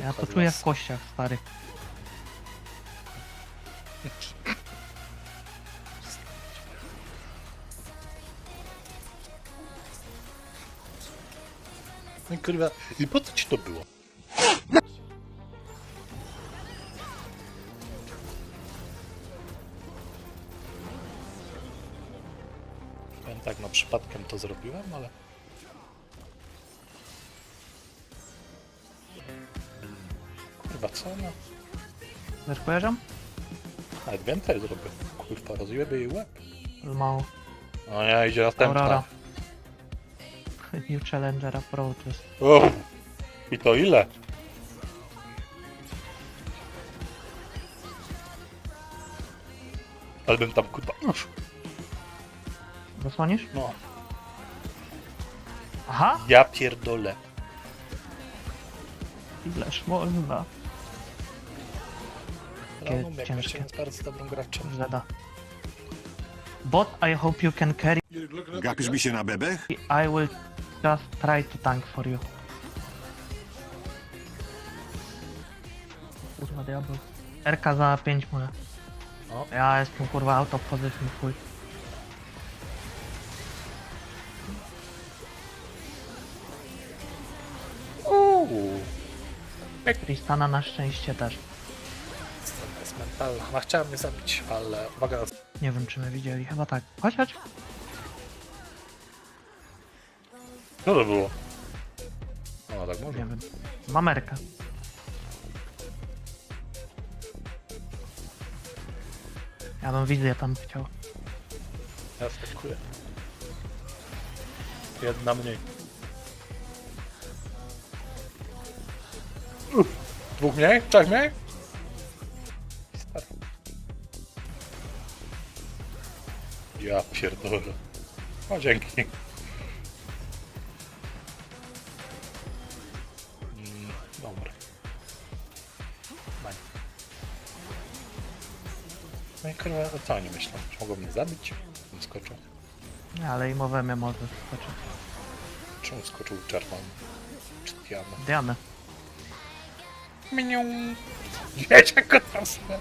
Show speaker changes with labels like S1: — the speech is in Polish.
S1: Ja to czuję w kościach, stary.
S2: No i kurwa, i po co ci to było? Ja tak na przypadkiem to zrobiłem, ale... No?
S1: Wiesz, kojarzą?
S2: Nawet więcej zrobię. Kurwa, rozjeby jej łeb.
S1: Mało.
S2: No ja idzie następna.
S1: Aurora. New Challenger Approaches.
S2: O, I to ile? Ale bym tam kurwa. Uff,
S1: Zasłonisz?
S2: No,
S1: Aha!
S2: ja pierdolę.
S1: Ileż można.
S2: Ranum, jak
S1: ciężkie.
S2: jest bardzo dobrym graczem.
S1: Zeda. Bot, I hope you can carry.
S3: Gapisz mi się na bebech?
S1: I will just try to tank for you. Kurwa diabeł. RK za 5 moja.
S2: No.
S1: Ja jestem kurwa out of position full.
S2: Uuu,
S1: Tristana na szczęście też.
S2: Jest mentalna. Ona chciała mnie zabić, ale uwaga,
S1: Nie wiem czy my widzieli, chyba tak. Chodź, chodź.
S2: co to było? No tak może.
S1: Nie wiem. Mamerka. Ja bym wizję tam chciał.
S2: Ja skakuję. Jedna mniej. Uff, Dwóch mniej? Trzech mniej? Ja pierdolę. O, dzięki. Mm, dobra. Daj. No i kurwa, o co oni myślą? Czy mogą mnie zabić? Bym skoczył.
S1: Nie, ale i mowę mnie może skoczyć.
S2: Czemu skoczył czerwony? Czy Diana?
S1: Dianę.
S2: Miniu. Wiecie, go tam sobie.